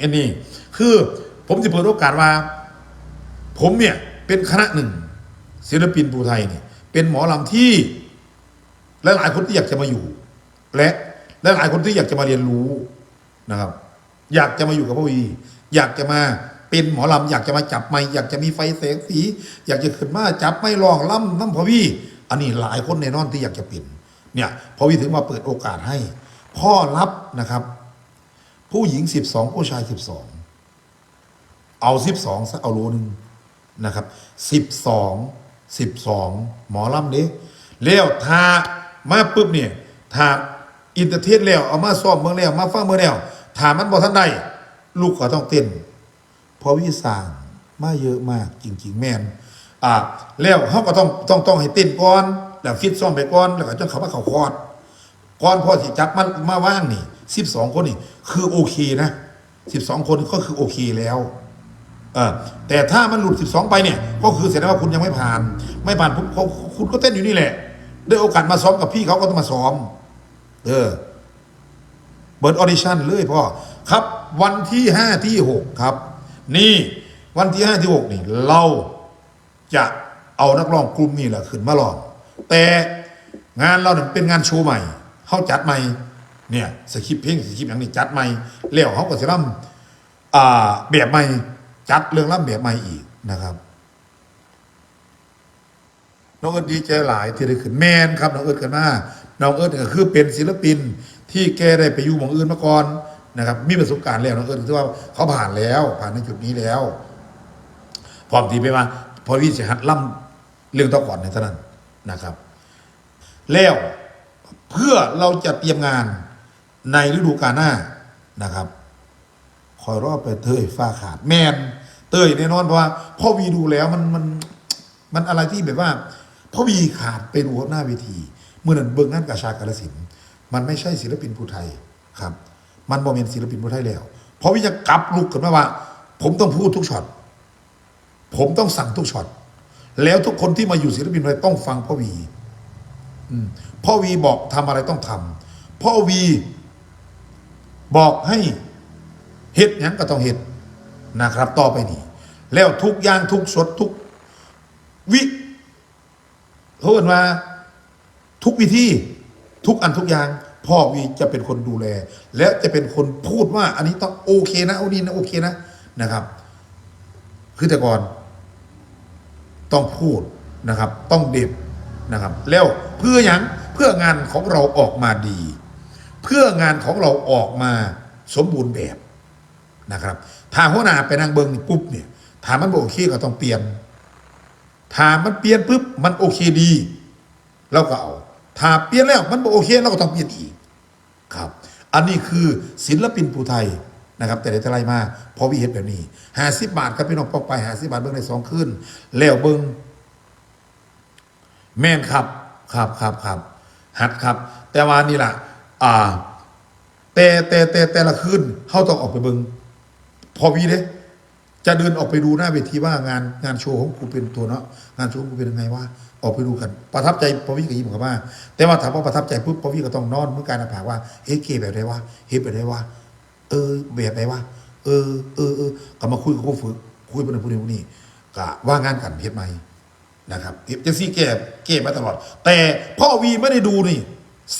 อันนี้ คือผมจะเปิดโอกาสว่า ผมเนี่ยเป็นคณะหนึ่งศิลปินภูไทยเนี่ยเป็นหมอลำที่หลายๆคนที่อยากจะมาอยู่ และหลายคนที่อยากจะมาเรียนรู้นะครับ อยากจะมาอยู่กับพระวีอยากจะมาเป็นหมอลำอยากจะมาจับไม้อยากจะมีไฟแสงสี อยากจะขึ้นมาจับไม้ร้องล่ำน้ำพระวีอันนี้หลายคนแน่นอนที่อยากจะเป็นเนี่ยพระวีถึงมาเปิดโอกาสให้ พ่อรับนะครับ ผู้หญิงสิบสองผู้ชายสิบสองเอาสิบสองสักเอาโลนึงนะครับสิบสองสิบสองหมอลำเด้แล้วทามาปุ๊บเนี่ยทาอินเตอร์เทนแล้วเอามาซ้อมเมืองแล้วมาฟังเมืองแล้วถามมันบอกท่านใดลูกก็ต้องเต้นเพราะวิสางมาเยอะมากจริงๆแม่นอ่าแล้วเขาก็ต้องต้องต้องให้เต้นก่อนแล้วฟิตซ้อมไปก่อนแล้วก็จนเขามาเขาคอร์ดก่อนพ่อที่จับมันมาว่างนี่ สิบสองคนนี่คือโอเคนะสิบสองคนก็คือโอเคแล้วเออแต่ถ้ามันหลุดสิบสองไปเนี่ย ก็คือแสดงว่าคุณยังไม่ผ่าน ไม่ผ่านปุ๊บคุณก็เต้นอยู่นี่แหละ ได้โอกาสมาซ้อมกับพี่เขาก็ต้องมาซ้อม เออเบิร์ดออดิชั่นเลยพ่อครับ วันที่ห้าที่หกครับ นี่วันที่ห้าที่หกนี่ เราจะเอานักร้องกลุ่มนี่แหละขึ้นมาลอง แต่งานเราเนี่ยเป็นงานโชว์ใหม่เขาจัดใหม่ เนี่ยสคริปต์เพลงสคริปต์อย่างนี้จัดใหม่แล้วเขาก็จะร่ำอ่าแบบใหม่จัดเรื่องร่ำแบบใหม่อีกนะครับน้องเอิร์ดดีใจหลายที่ได้ขึ้นแมนครับน้องเอิร์ดกันมาน้องเอิร์ดก็คือเป็นศิลปินที่แกได้ไปอยู่หมองอื่นมาก่อนนะครับ มีประสบการณ์แล้วน้องเอิร์ดถือว่าเขาผ่านแล้ว ผ่านในจุดนี้แล้วพร้อมที่ไปมาพอวิจะหัดล่ำเรื่องต่อก่อนในเท่านั้นนะครับ แล้วเพื่อเราจะเตรียมงาน ในฤดูกาลหน้านะครับคอยรอบไปเตยฟ้าขาดแมนเตยแน่นอนเพราะว่าพ่อวีดูแล้วมันมันมันอะไรที่แบบว่าพ่อวีขาดไปดูหน้าเวทีเมื่อนั้นเบิ้งงานกาชากาลสินมันไม่ใช่ศิลปินผู้ไทยครับ มันบ่เป็นศิลปินผู้ไทยแล้วเพราะวิจะกลับลุกขึ้นมาว่า ผมต้องพูดทุกช็อตผมต้องสั่งทุกช็อตแล้วทุกคนที่มาอยู่ศิลปินไทยต้องฟังพ่อวีพ่อวีบอกทำอะไรต้องทำพ่อวี บอกให้เฮ็ดยังก็ต้องเฮ็ดนะครับ ต่อไปนี้ แล้วทุกอย่างทุกสดทุกวิเขาเรียกว่าทุกวิธีทุกอันทุกอย่าง พ่อวีจะเป็นคนดูแล และจะเป็นคนพูดว่า อันนี้ต้องโอเคนะเอาดีนะโอเคนะนะครับ คือแต่ก่อน ต้องพูดนะครับ ต้องเด็บนะครับ แล้วเพื่ออย่างเพื่องานของเราออกมาดี เพื่องานของเราออกมาสมบูรณ์แบบนะครับ ถ้าหัวหน้าไปนั่งเบิงปุ๊บเนี่ยถ้ามันโอเคก็ต้องเปลี่ยนถ้ามันเปลี่ยนปุ๊บมันโอเคดี เราก็เอาถ้าเปลี่ยนแล้วมันบ่โอเคเราก็ต้องเปลี่ยนอีกครับ อันนี้คือศิลปินภูไทยนะครับ แต่ได้เท่าไรมาพอวิเห็นแบบนี้ห้าสิบบาทครับพี่น้องปอกไปห้าสิบบาทเบิ้งในสองคืนแล้วเบิ้งแม่นครับครับครับครับหัดครับ แต่ว่านี่แหละ อ่า แต่แต่แต่แต่ละคืนเขาต้องออกไปเบิงพอวีเด้จะเดินออกไปดูหน้าเวทีว่างานงานโชว์ของกูเป็นตัวเนาะงานโชว์ของกูเป็นยังไงวะออกไปดูกันประทับใจปวีกับยิ้มกับว่า แต่ว่าถามว่าประทับใจปุ๊บปวีก็ต้องนอนเมื่อการผากว่าเฮ้เกแบบไหนวะเฮ้แบบไหนวะเออแบบไหนวะเออเออเออก็มาคุยกับผู้ฝึกคุยไปในผู้นี้ผู้นี้ก็ว่างานกันเฮ็ดไหมนะครับจะซี่แก้แก้มาตลอด แต่พ่อวีไม่ได้ดูนี่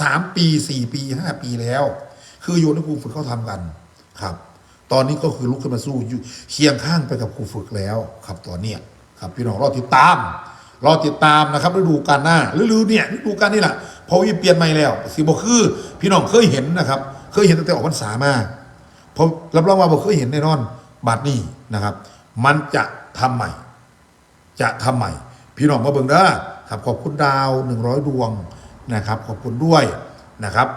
สามปีสี่ปีห้าปีแล้ว คือโยนให้ครูฝึกเขาทำกันครับ ตอนนี้ก็คือลุกขึ้นมาสู้อยู่เคียงข้างไปกับครูฝึกแล้วครับตอนเนี้ยครับพี่น้องรอติดตามรอติดตามนะครับฤดูกาลหน้าฤดูเนี่ยฤดูกาลนี่แหละเพอวิเปลี่ยนใหม่แล้วสิบคือ พี่น้องเคยเห็นนะครับ เคยเห็นตั้งแต่ออกพรรษามาเพราะรับรองว่าบ่เคยเห็นแน่นอนบัดนี้นะครับ มันจะทำใหม่ จะทำใหม่ พี่น้องมาเบิ่งเด้อครับขอบคุณดาวหนึ่งร้อยดวง นะครับขอบคุณด้วยนะครับ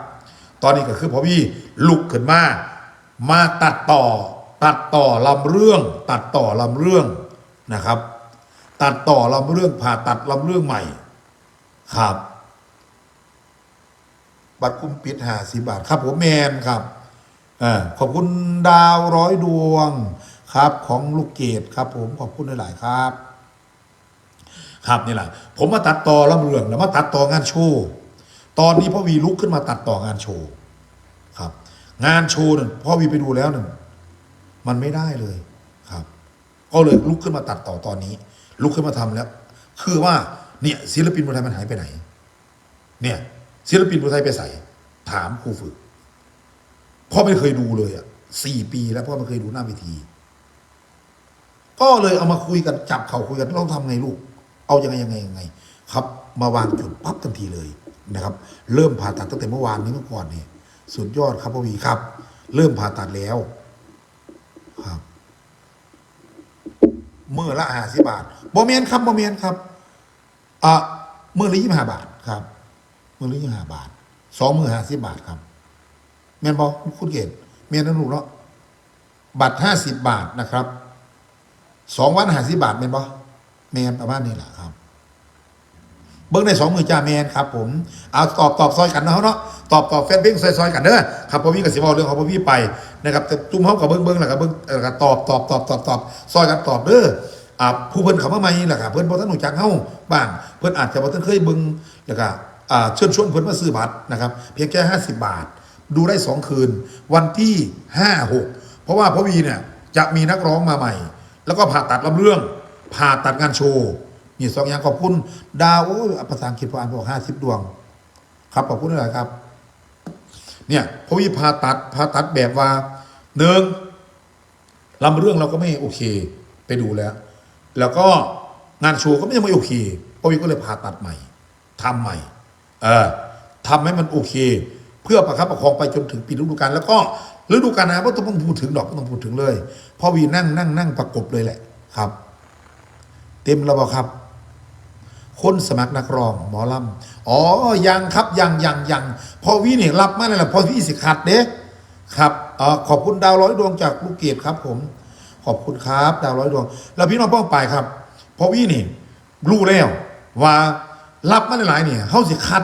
ตอนนี้ก็คือพอพี่ลุกขึ้นมา มาตัดต่อ ตัดต่อลำเรื่อง ตัดต่อลำเรื่องนะครับ ตัดต่อลำเรื่องผ่าตัดลำเรื่องใหม่ ครับ บัตรคุ้มปิดหาสิบาทครับผมแมนครับอขอบคุณดาวร้อยดวงครับ ของลูกเกดครับ ผมขอบคุณหลาย ๆ ครับ ครับนี่แหละผมมาตัดต่อลำเรื่องแล้วมาตัดต่องานโชว์ ตอนนี้พ่อวีลุกขึ้นมาตัดต่องานโชว์ครับ งานโชว์นั่นพ่อวีไปดูแล้วนั่นมันไม่ได้เลยครับ ก็เลยลุกขึ้นมาตัดต่อตอนนี้ ลุกขึ้นมาทำแล้ว คือว่าเนี่ยศิลปินคนไทยมันหายไปไหน เนี่ยศิลปินคนไทยไปใส่ถามครูฝึกพ่อไม่เคยดูเลยอะสี่ปีแล้วพ่อไม่เคยดูหน้าเวที ก็เลยเอามาคุยกันจับเข่าคุยกันเราทำไงลูก เอายังไงยังไงยังไง ครับ มาวางจุดปั๊บทันทีเลย นะครับ เริ่มผ่าตัดตั้งแต่เมื่อวานนี้เมื่อก่อนนี่สุดยอดครับพ่อวีครับ เริ่มผ่าตัดแล้วครับมือละห้าสิบบาทโมเมียนครับโมเมียนครับอะมือละยี่สิบห้าบาทครับเมื่อละยี่สิบห้าบาทสองมือห้าสิบบาทครับแมนบอกคุณเกศเมียนนั่นลูกเนาะบัตรห้าสิบบาทนะครับสองวันห้าสิบบาทแมนบอแมนประมาณนี้แหละครับ เบิ้งในสองมือจ่าแมนครับผมเอาตอบตอบซอยกันเนาะเนาะตอบตอบแฟนเพลงซอยซอยกันเด้อครับพอพี่กับสิบเอาเรื่องของพอพี่ไปนะครับแต่จุ่มเขากับเบิ้งเบิ้งแหละกับเบิ้งเอ่อกับตอบตอบตอบตอบตอบซอยกันตอบเด้ออ่าผู้เพิ่นเขามาใหม่แหละครับเพิ่นบ่ทันรู้จักเฮาบ้างเพิ่นอาจจะบ่ทันเคยเบิ้งแล้วก็อ่าเชิญชวนเพิ่นมาซื้อบัตรนะครับเพียงแค่50 บาท ดูได้ 2 คืน วันที่ 5 6 เพราะว่าพ่อวีเนี่ยจะมีนักร้องมาใหม่ แล้วก็ผ่าตัดลำเรื่องผ่าตัดงานโชว์ มีสองอย่างขอบคุณดาวโอ้ภาษาอังกฤษพออ่านบอกห้าสิบดวง ครับขอบคุณหลายครับ เนี่ยพ่อวีผ่าตัดผ่าตัดแบบว่าหนึ่งลำเรื่องเราก็ไม่โอเค ไปดูแล้ว แล้วก็งานโชว์ก็ไม่ยังไม่โอเคพ่อวีก็เลยผ่าตัดใหม่ทำใหม่ เออทำให้มันโอเค เพื่อประคับประคองไปจนถึงปีฤดูกาลแล้วก็ฤดูกาลนะว่าต้องพูดถึงดอกไม่ต้องพูดถึงเลยพ่อวีนั่งนั่งนั่งประกบเลยแหละครับ เต็มแล้วครับ คนสมัครนักร้องหมอลำอ๋อยังครับยังยังยังพอวีเนี่ยรับมาแล้วล่ะพอวีสิขัดเด้ครับอขอบคุณดาวร้อยดวงจากลูกเกดครับ ผม ขอบคุณครับ ดาวร้อยดวง แล้วพี่น้องป้องไปายครับพอวีนี่รู้แล้วว่ารับมาหลายเนี่ยเขาสิคัด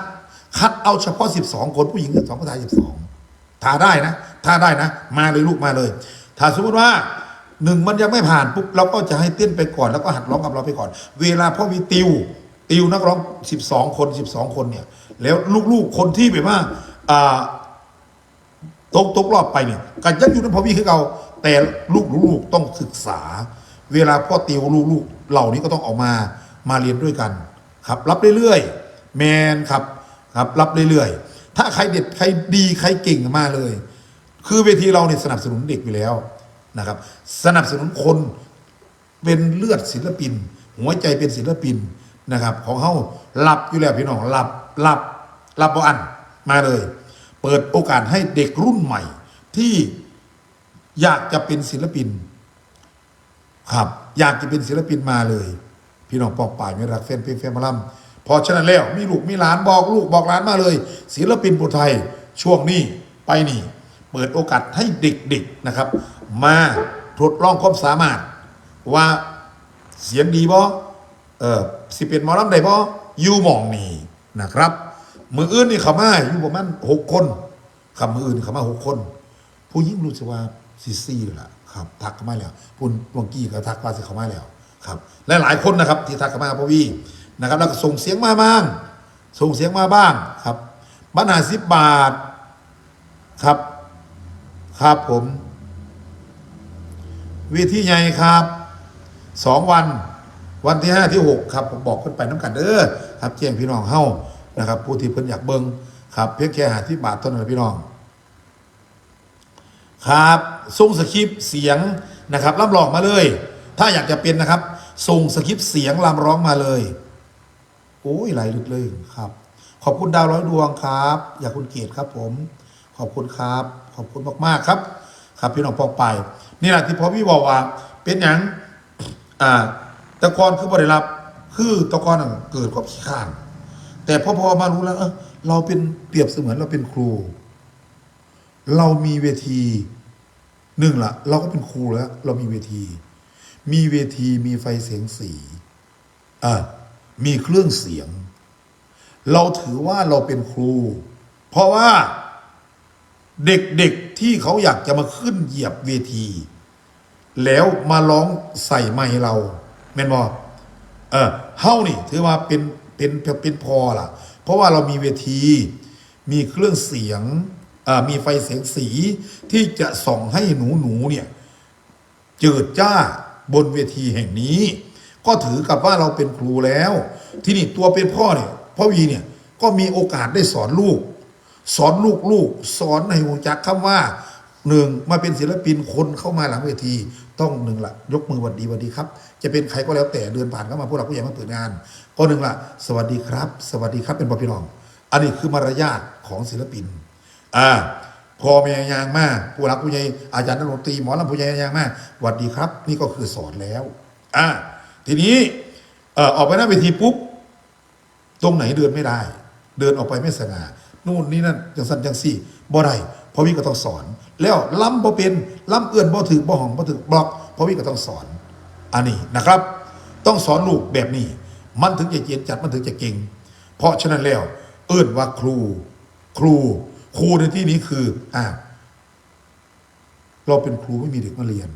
คัดเอาเฉพาะ 12 คนผู้หญิง12ผู้ชาย12ถ้าได้นะ ถ้าได้นะ มาเลยลูกมาเลย ถ้าสมมติว่าหนึ่งมันยังไม่ผ่านปุ๊บเราก็จะให้เต้นไปก่อนแล้วก็หัดร้องกับเราไปก่อน เวลาพ่อมีติว ติวนักร้อง 12 คน 12 คนเนี่ย แล้วลูกๆคนที่แบบว่าอ่าตกตกรอบไปเนี่ยก็ยังอยู่ในพ่อพี่คือเราแต่ลูกลูกๆต้องศึกษา เวลาพ่อติวลูกๆเหล่านี้ก็ต้องออกมามาเรียนด้วยกัน ครับ รับเรื่อยๆแมนครับครับ รับเรื่อยๆ ถ้าใครเด็ดใครดีใครเก่งมาเลย คือเวทีเราเนี่ยสนับสนุนเด็กอยู่แล้วนะครับ สนับสนุนคนเป็นเลือดศิลปิน หัวใจเป็นศิลปิน นะครับ ของเขาหลับอยู่แล้วพี่น้องหลับหลับหลับบ่อันมาเลย เปิดโอกาสให้เด็กรุ่นใหม่ ที่อยากจะเป็นศิลปิน ครับ อยากจะเป็นศิลปินมาเลย พี่น้องปอกป่ายไม่รักแฟนเพลงแฟนมอลำพอฉะนั้นแล้วมีลูกมีหลานบอกลูกบอกหลานมาเลย ศิลปินผู้ไทยช่วงนี้ไปนี่ เปิดโอกาสให้เด็กๆนะครับ มาทดลองความสามารถว่าเสียงดีบ่ เออสิเป็นหมอลำได้บ่อยู่หมองนี่นะครับ มืออื่นนี่เขามาอยู่ประมาณหกคนครับมืออื่นเขามาหกคน ผู้หญิงรู้สึกว่าซีซีเลยล่ะครับทักเข้ามาแล้วปุ่นปวงกี้ก็ทักว่าสิเขามาแล้วครับและหลายคนนะครับที่ทักเข้ามาพอวีนะครับแล้วก็ส่งเสียงมาบ้าง ส่งเสียงมาบ้างครับบ้านหาสิบบาทครับ ครับผมเวทีใหญ่ครับสองวัน วันที่ห้าที่หกครับ ผมบอกขึ้นไปน้ำกันเด้อครับแจ้งพี่น้องเฮ้านะครับ ผู้ที่เพิ่นอยากเบิ่งครับ เพียงแค่หาที่บาทเท่านั้นพี่น้อง ครับส่งสคริปต์เสียงนะครับรับรองมาเลย ถ้าอยากจะเป็นนะครับส่งสคริปต์เสียงรำร้องมาเลย โอ้ยไหลลึกเลยครับ ขอบคุณดาวร้อยดวงครับ อยากคุณเกียรติครับ ผม ขอบคุณครับ ขอบคุณมากๆครับ ครับพี่น้องปองไป นี่แหละที่พ่อพี่บอกว่า เป็นอย่างอ่า แตะกอนคือบริรับ คือตะกอนเกิดความขี้ข้าน แต่พอพอมารู้แล้วเออเราเป็นเปรียบเสมือนเราเป็นครู เรามีเวทีหนึ่งละเราก็เป็นครูแล้ว เรามีเวที มีเวทีมีไฟเสียงสีอ่ามีเครื่องเสียง เราถือว่าเราเป็นครู เพราะว่าเด็กๆที่เขาอยากจะมาขึ้นเหยียบเวที แล้วมาร้องใส่ไมค์เรา แม่นบอเออเฮ้านี่ ถือว่าเป็นเป็นเป็นพอล่ะ เพราะว่าเรามีเวที มีเครื่องเสียงเอ่อมีไฟเสียงสีที่จะส่องให้หนูหนูๆเนี่ยเจิดจ้าบนเวทีแห่งนี้ ก็ถือกับว่าเราเป็นครูแล้ว ที่นี่ตัวเป็นพ่อเนี่ยพ่อวีเนี่ยก็มีโอกาสได้สอนลูก สอนลูกลูก สอนให้หูจักคำว่า หนึ่งมาเป็นศิลปินคนเข้ามาหลังเวที ต้องหนึ่งละยกมือวัดดีวัดดีครับ จะเป็นใครก็แล้วแต่เดินผ่านเข้ามาผู้หลักผู้ใหญ่มาเปิดงาน ก็หนึ่งละสวัสดีครับ สวัสดีครับเป็นบอพี่น้อง อันนี้คือมารยาทของศิลปินอ่าพอแม่ยางมากผู้รักผู้ใหญ่อาจารย์นักดนตรีหมอลำผู้ใหญ่ยางมากสวัสดีครับ นี่ก็คือสอนแล้วอ่าทีนี้เอ่อออกไปหน้าเวทีปุ๊บตรงไหนเดินไม่ได้ เดินออกไปไม่สง่านู่นนี่นั่นจังสันจังสี่บ่ได้เพราะวิก็ต้องสอน แล้วล้ำบ่เป็นล้ำเอื้อนบ่ถือบ่ห่องบ่ถือบล็อกพราะวิก็ต้องสอนอันนี้นะครับ ต้องสอนลูกแบบนี้ มันถึงจะเจียนจัดมันถึงจะเก่ง เพราะฉะนั้นแล้ว เอื้อนว่าครู ครู ครูในที่นี้คืออ่าเราเป็นครูไม่มีเด็กมาเรียน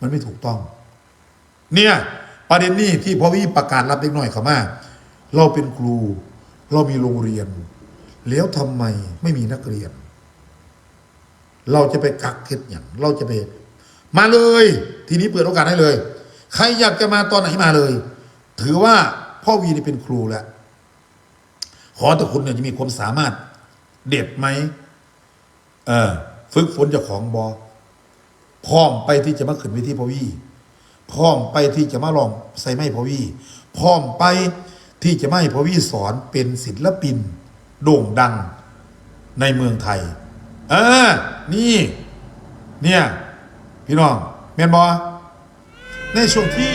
มันไม่ถูกต้อง เนี่ยประเด็นนี้ที่พ่อวิประกาศรับเด็กหน่อยเขามาเราเป็นครู เรามีโรงเรียน แล้วทำไมไม่มีนักเรียน เราจะไปกักเท็ดอย่างเราจะไปมาเลย ทีนี้เปิดโอกาสให้เลย ใครอยากจะมาตอนไหนมาเลย ถือว่าพ่อวีนี่เป็นครูแล้วขอแต่คุณเนี่ยจะมีความสามารถเด็ดไหมเออฝึกฝนเจ้าของบอพร้อมไปที่จะมาขึ้นเวทีพ่อวีพร้อมไปที่จะมาลองใส่ไม้พอวีพร้อมไปที่จะไม่พอวีสอนเป็นศิลปิน โด่งดังในเมืองไทย เออ นี่ เนี่ย พี่น้องแมนบอในช่วงที่